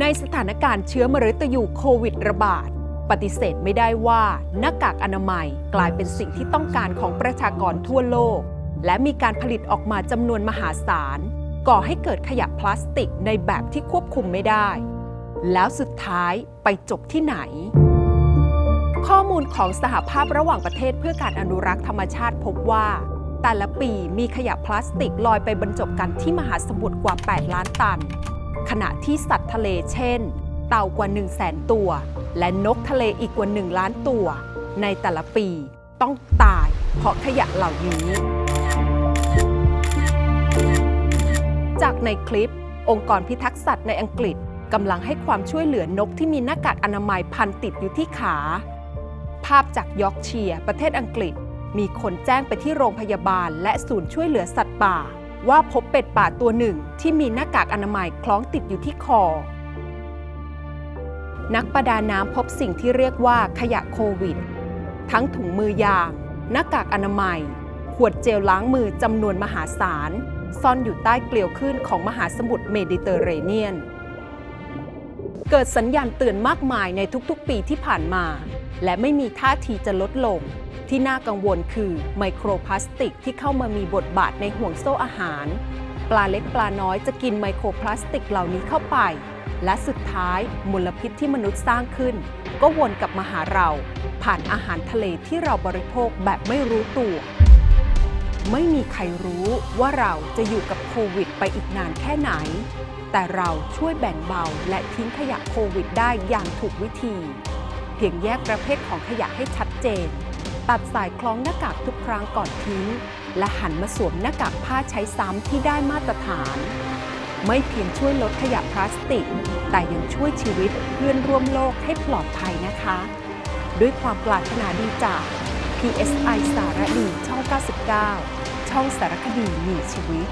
ในสถานการณ์เชื้อมฤตยูโควิดระบาด ปฏิเสธไม่ได้ว่าหน้ากากอนามัยกลายเป็นสิ่งที่ต้องการของประชากรทั่วโลก และมีการผลิตออกมาจำนวนมหาศาล ก่อให้เกิดขยะพลาสติกในแบบที่ควบคุมไม่ได้ แล้วสุดท้ายไปจบที่ไหน ข้อมูลของสหภาพระหว่างประเทศเพื่อการอนุรักษ์ธรรมชาติพบว่า แต่ละปีมีขยะพลาสติกลอยไปบรรจบกันที่มหาสมุทรกว่า 8 ล้านตัน ขณะที่สัตว์ทะเลเช่น เต่ากว่า 1 0 0 0 0แสนตัว และนกทะเลอีกกว่า 1 ล้านตัว ในแต่ละปีต้องตายเพราะขยะเหล่านี้ จากในคลิป องค์กรพิทักษ์สัตว์ในอังกฤษกำลังให้ความช่วยเหลือนกที่มีหน้ากากอนามัยพันติดอยู่ที่ขา ภาพจากยอร์กเชียร์ประเทศอังกฤษ มีคนแจ้งไปที่โรงพยาบาลและศูนย์ช่วยเหลือสัตว์ป่า ว่าพบเป็ดป่าตัวหนึ่งที่มีหน้ากากอนามัยคล้องติดอยู่ที่คอ นักประดาน้ำพบสิ่งที่เรียกว่าขยะโควิด ทั้งถุงมือยาง หน้ากากอนามัย ขวดเจลล้างมือจำนวนมหาศาล ซ่อนอยู่ใต้เกลียวขึ้นของมหาสมุทรเมดิเตอร์เรเนียน เกิดสัญญาณเตือนมากมายในทุกๆปีที่ผ่านมา และไม่มีท่าทีจะลดลง ที่น่ากังวลคือไมโครพลาสติกที่เข้ามามีบทบาทในห่วงโซ่อาหาร ปลาเล็กปลาน้อยจะกินไมโครพลาสติกเหล่านี้เข้าไป และสุดท้ายมลพิษที่มนุษย์สร้างขึ้น ก็วนกลับมาหาเรา ผ่านอาหารทะเลที่เราบริโภคแบบไม่รู้ตัว ไม่มีใครรู้ว่าเราจะอยู่กับโควิดไปอีกนานแค่ไหน แต่เราช่วยแบ่งเบาและทิ้งขยะโควิดได้อย่างถูกวิธี เพียงแยกประเภทของขยะให้ชัดเจน ตัดสายคล้องหน้ากากทุกครั้งก่อนทิ้ง และหันมาสวมหน้ากากผ้าใช้ซ้ำที่ได้มาตรฐาน ไม่เพียงช่วยลดขยะพลาสติก แต่ยังช่วยชีวิตเพื่อนร่วมโลกให้ปลอดภัยนะคะ ด้วยความปรารถนาดีจาก PSI สารดีช่อง 99 ช่องสารคดีมีชีวิต